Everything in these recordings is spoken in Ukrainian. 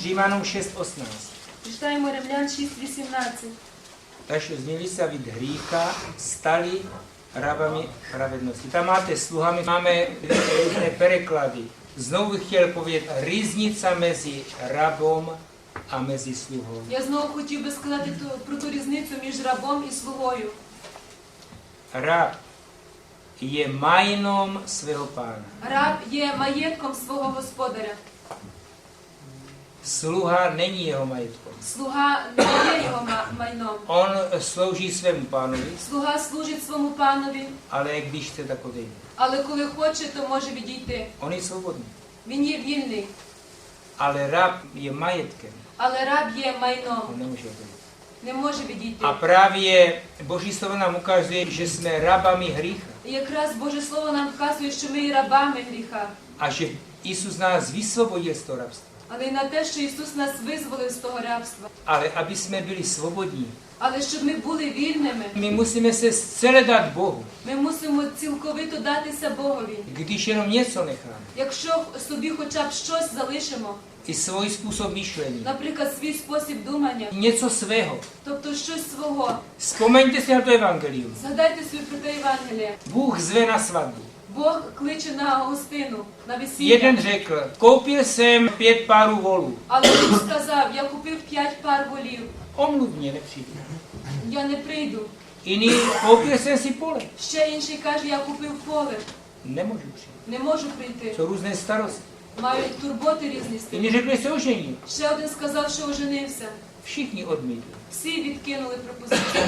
Římanům 6.18. Читаємо Римлян 6.18. Takže změnili se від stali rabami pravednosti. Tam máte sluhami, máme různé pereklady. Znovu bych chtěl povědět, rізниця mezi rabom a mezi sluhou. Я знову хотів би сказати про ту різницю між рабом і слугою. Rab je majnom svého pána. Раб є маєтком свого господаря. Sluha není jeho majetkom. Не є його ма- On slouží svému pánovi, Слуга служить своєму панові, ale když chce, tak odejde. але коли хоче, то може відійти. On je svobodný. Він є вільний, Ale rab je majetkem. але раб є On майном, nemůže odejít. не може відійти. A právě Boží slovo nám ukazuje, že jsme rabami hřícha. Якраз Боже Слово нам вказує, що ми рабами гріха, A že Isus nás vysvobodil z toho rabstva. Але й на те, що Ісус нас визволив з того рабства. Ale aby jsme byli svobodní, Але щоб ми були вільними, my musíme se zcela dát Bohu. ми мусимо цілковито датися Богові. Když jenom něco necháme, Якщо собі хоча б щось залишимо, i svůj způsob myšlení, наприклад, свій спосіб думання, něco svého. тобто щось свого, si na to evangelium. згадайте собі про те Євангеліє. Bůh zve na svatbu. Бог кличе на гостину, на Jeden весілля. řekl, koupil jsem pět párů volů. Але він сказав, я купив п'ять пар волів, Omluv mě, nepřijdu. я не прийду. Jiný, koupil jsem si pole. Ще інший каже, я купив поле, Nemůžu přijít. не можу прийти. Jsou různé starosti. Маю турботи різні з тим. Jiný řekl, že se oženil. Ще один сказав, що оженився. Všichni odmítli. Всі відкинули пропозицію.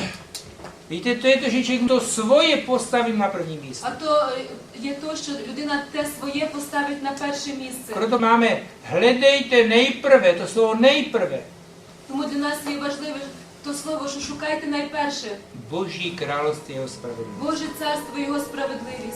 Víte, to je to, že člověk to svoje postaví na první místo. А то е, є то, що людина те своє поставить на перше місце. Proto máme, hledejte nejprve, to slovo nejprve, Тому для нас є важливе то слово, що шукайте найперше Boží království jeho spravedlnosti. Боже царство і його справедливість.